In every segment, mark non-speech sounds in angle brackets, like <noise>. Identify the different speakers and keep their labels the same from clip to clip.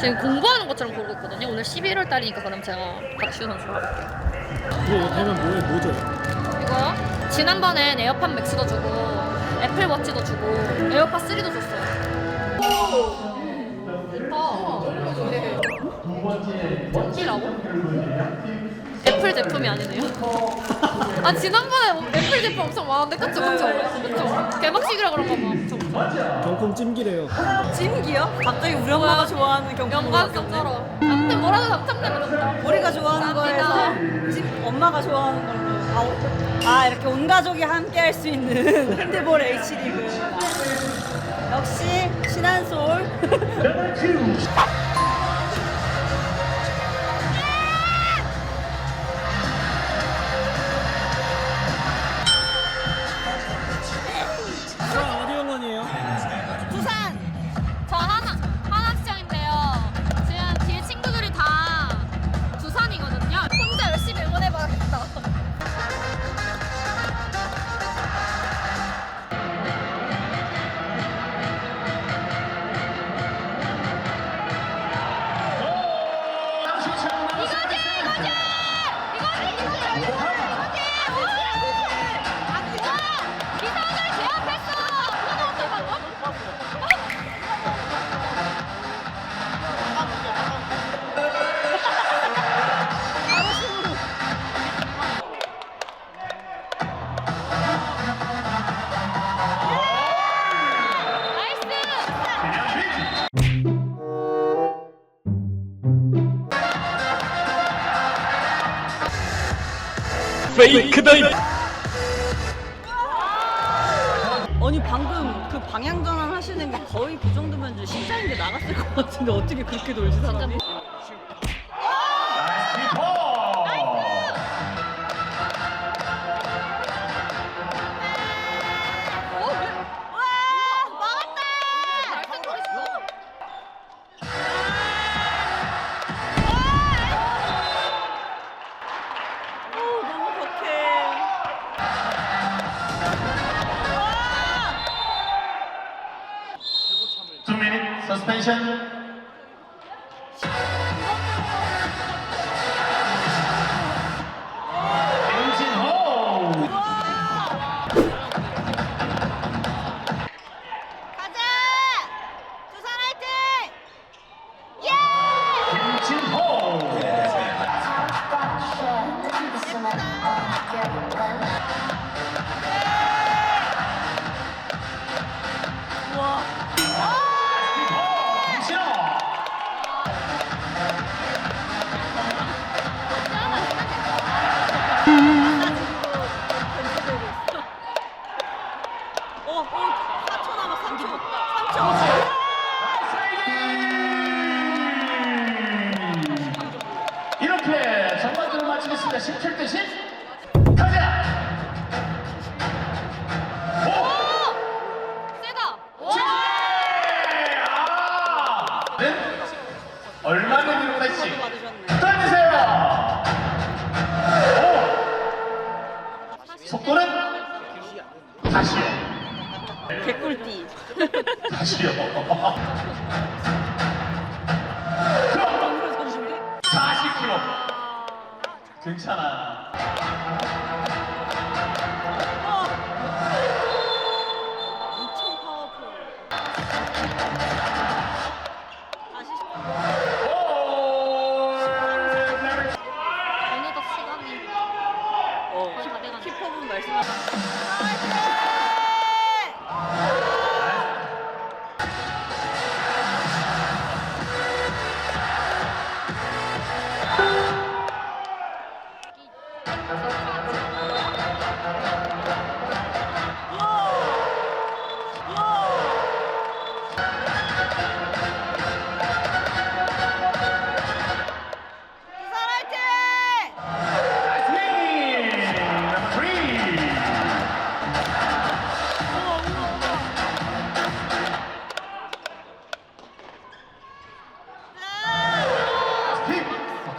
Speaker 1: 지금 공부하는 것처럼 고르고 있거든요. 오늘 11월 달이니까 그럼 제가 박시우 선수로 할게요.
Speaker 2: 이거 되면 뭐에 뭐죠?
Speaker 1: 이거요? 지난번엔 에어팟 맥스도 주고 애플워치도 주고 에어팟 3도 줬어요. 쩌기라고? 애플 제품이 아니네요. 아 지난번에 애플 제품 엄청 많은데 그쵸 그쵸 그쵸 개막식이라 그런가 봐
Speaker 2: 경품 찜기래요.
Speaker 3: 찜기요? 갑자기 우리 엄마가 좋아하는 경품
Speaker 1: 연관성 쩔어. 아무튼 뭐라도 좋다.
Speaker 3: 우리가 좋아하는 거에서 찜 엄마가 좋아하는 걸로 아, 오- 아 이렇게 온 가족이 함께 할 수 있는 <laughs> 핸드볼 H리그 역시 신한솔
Speaker 2: 자,
Speaker 4: 페이크 다이브
Speaker 3: 아니 방금 그 방향 전환 하시는 게 거의 그 정도면 이제 심장인데 나갔을 것 같은데 어떻게 그렇게 놀지 사람이?
Speaker 5: Suspension.
Speaker 3: 어, 어, 4초 남았 3초. 3초.
Speaker 5: 이렇게 전반전을 마치겠습니다. 17대 10. 가자. 오.
Speaker 1: 세다!
Speaker 5: 네? 얼마나?
Speaker 3: 받으셨네.
Speaker 5: 던지세요. 오. 속도는 다시요.
Speaker 3: 개꿀띠.
Speaker 5: 다시요.
Speaker 3: 정으로 졌는데?
Speaker 5: 40km. 괜찮아.
Speaker 3: 말씀하셨
Speaker 5: 파이팅! 넘버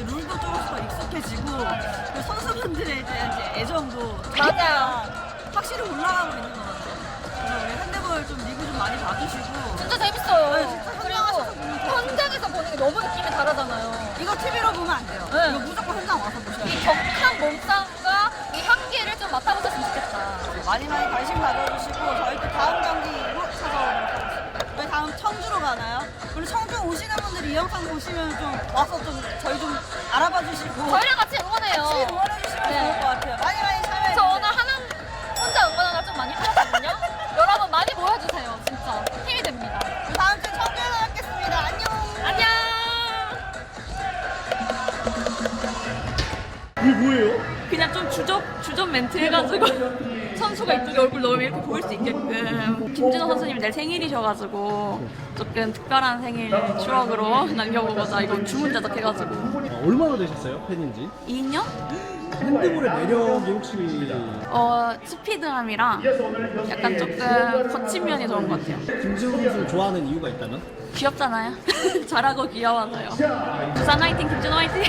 Speaker 1: 이제
Speaker 3: 룰도 조금씩 더 익숙해지고 그 선수분들에 대한 이제 애정도
Speaker 1: 맞아요.
Speaker 3: 확실히 올라가고 있는 것 같아요. 그래서 우리 핸드볼 좀 리그 좀 많이 봐주시고
Speaker 1: 진짜 재밌어요.
Speaker 3: 네, 진짜 보는 거.
Speaker 1: 현장에서 보는 게 너무 느낌이 다르잖아요.
Speaker 3: 이거 TV로 보면 안 돼요.
Speaker 1: 네.
Speaker 3: 이거 무조건 현장 와서 보셔야
Speaker 1: 이
Speaker 3: 돼요.
Speaker 1: 격한 몸싸움과 이 향기를 좀 맡아보셨으면 좋겠다.
Speaker 3: 많이 많이 관심 가져주시고 저희 또 다음 경기로 찾아오도록 하겠습니다. 저희 다음 청주로 가나요? 그리고 청주 오시는 분들이 이 영상 보시면 좀 와서 좀 저희 좀 알아봐 주시고
Speaker 1: 저희랑 같이 응원해요.
Speaker 6: 주접 주접 멘트 해가지고 <laughs> 선수가 이쪽에 얼굴 넣으면 이렇게 보일 수 있게끔 김진호 선수님 내일 생일이셔가지고 조금 특별한 생일 추억으로 <laughs> 남겨보고자 이거 주문 제작해가지고
Speaker 2: 아, 얼마나 되셨어요? 팬인지?
Speaker 6: 2년?
Speaker 2: 핸드볼의 매력이 혹시
Speaker 6: 어 스피드함이랑 약간 조금 거친 면이 좋은 것 같아요.
Speaker 2: 김지훈 선수를 좋아하는 이유가 있다면?
Speaker 6: 귀엽잖아요. <laughs> 잘하고 귀여워서요. 부산 화이팅 김진호 화이팅.